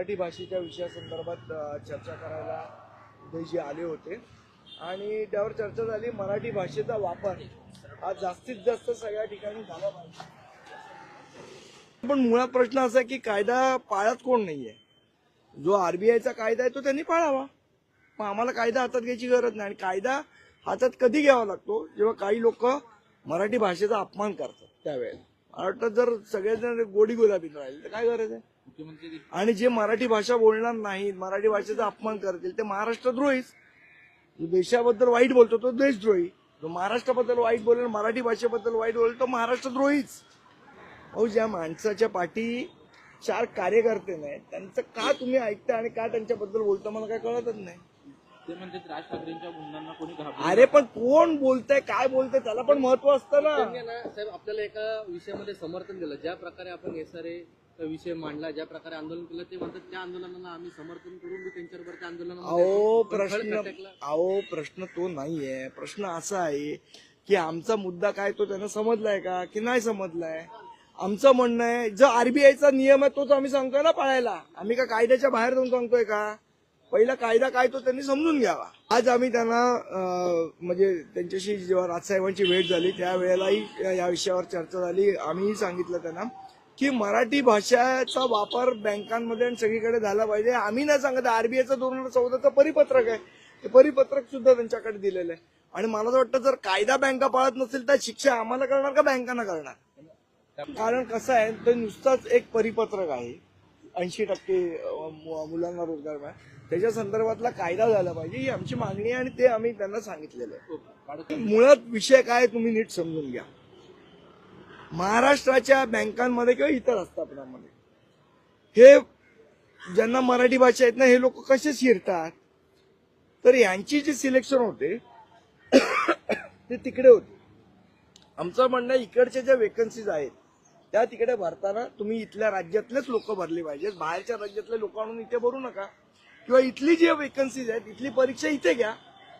मराठी भाषेच्या विषयासंदर्भात चर्चा करायला उदयजी आले होते. आणि त्यावर चर्चा झाली मराठी भाषेचा वापर हा जास्तीत जास्त सगळ्या ठिकाणी झाला पाहिजे. पण मुळात प्रश्न असा आहे की कायदा पाळत कोण नाहीये? जो आरबीआयचा कायदा आहे तो त्यांनी पाळावा. मग आम्हाला कायदा हातात घ्यायची गरज नाही. आणि कायदा हातात कधी घ्यावा लागतो? जेव्हा काही लोक मराठी भाषेचा अपमान करतात त्यावेळेला. वाटतं जर सगळेजण गोडी गुलाबी राहिले तर काय गरज आहे? मुख्यमंत्री आणि जे मराठी भाषा बोलणार नाहीत मराठी भाषेचा अपमान करतील ते महाराष्ट्रद्रोहीच. जो देशाबद्दल वाईट बोलतो तो देशद्रोही. जो महाराष्ट्राबद्दल वाईट बोलेल मराठी भाषेबद्दल वाईट बोलेल तो महाराष्ट्रद्रोहीच. अहो ज्या माणसाच्या पाठी चार कार्यकर्ते नाहीत त्यांचं का तुम्ही ऐकता आणि का त्यांच्याबद्दल बोलता मला काय कळतच नाही. ते म्हणतात राज ठाकरेंच्या गुन्ह्यांना कोणी घाबरलं अरे पण कोण बोलतंय काय बोलतंय त्याला पण महत्त्व असतं ना. त्यांनी ना साहेब आपल्याला एका विषयामध्ये समर्थन दिलं. ज्या प्रकारे आपण एसआरए विषय मांडला ज्या प्रकारे आंदोलन केलं ते म्हणतात त्या आंदोलनाला आम्ही समर्थन करून मी त्यांच्याबरोबर त्या अहो प्रश्न. अहो प्रश्न तो नाहीये. प्रश्न असा आहे की आमचा मुद्दा काय तो त्यांना समजलाय का की नाही समजलाय? आमचं म्हणणं आहे जो आरबीआयचा नियम आहे तोच आम्ही सांगतोय ना पाळायला. आम्ही का कायद्याच्या बाहेर जाऊन सांगतोय का? पहिला कायदा काय तो त्यांनी समजून घ्यावा. आज आम्ही त्यांना म्हणजे त्यांच्याशी जेव्हा राजसाहेबांची भेट झाली त्यावेळेलाही या- या विषयावर चर्चा झाली. आम्हीही सांगितलं त्यांना की मराठी भाषेचा वापर बँकांमध्ये आणि सगळीकडे झाला पाहिजे. आम्ही नाही सांगत आरबीआयचं दोन हजार चौदाचं परिपत्रक आहे. ते परिपत्रक सुद्धा त्यांच्याकडे दिलेलं आहे. आणि मला असं वाटतं जर कायदा बँका पाळत नसेल तर शिक्षा आम्हाला करणार का बँकांना करणार? कारण कसं आहे तर नुसताच एक परिपत्रक आहे. ऐंशी टक्के मुलांना रोजगार मिळाला. त्याच्या संदर्भातला कायदा झाला पाहिजे ही आमची मागणी आहे आणि ते आम्ही त्यांना सांगितलेलं आहे. मुळात विषय काय तुम्ही नीट समजून घ्या. महाराष्ट्राच्या बँकांमध्ये किंवा इतर आस्थापनांमध्ये हे ज्यांना मराठी भाषा येत ना हे लोक कसे शिरतात? तर यांची जी सिलेक्शन होते ते तिकडे होते. आमचं म्हणणं इकडच्या ज्या वेकन्सीज आहेत त्या तिकडे भरताना तुम्ही इथल्या राज्यातलेच लोक भरले पाहिजेत. बाहेरच्या राज्यातले लोक आणून इथे भरू नका. किंवा इथली जी वेकन्सीज आहेत इथली परीक्षा इथे घ्या.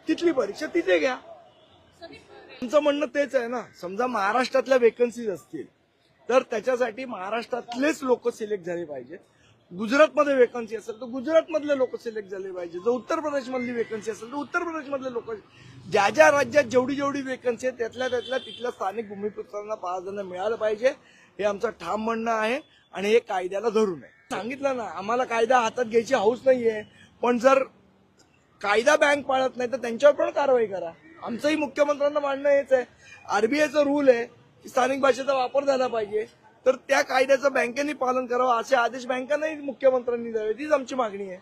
तिथली परीक्षा तिथे घ्या. तुमचं म्हणणं तेच आहे ना. समजा महाराष्ट्रातल्या वेकन्सीज असतील तर त्याच्यासाठी महाराष्ट्रातलेच लोक सिलेक्ट झाले पाहिजेत. गुजरातमध्ये वेकन्सी असेल तर गुजरातमधले लोक सिलेक्ट झाले पाहिजे. जर उत्तर प्रदेशमधली वेकन्सी असेल तर उत्तर प्रदेशमधले लोक ज्या ज्या राज्यात जेवढी जेवढी वेकन्सी आहे त्यातल्या त्यातल्या तिथल्या स्थानिक भूमिपुत्रांना प्राधान्य मिळालं पाहिजे. हे आमचं ठाम म्हणणं आहे आणि हे कायद्याला धरून आहे. सांगितलं ना आम्हाला कायदा हातात घ्यायची हौस नाहीये. पण जर कायदा बँक पाळत नाही तर त्यांच्यावर पण कारवाई करा. आमचंही मुख्यमंत्र्यांना मांडणं हेच आहे. आरबीआयचं रूल आहे की स्थानिक भाषेचा वापर झाला पाहिजे. तर त्या कायद्याचं बँकेने पालन करावं असे आदेश बँकांनाही मुख्यमंत्र्यांनी द्यावे. तीच आमची मागणी आहे.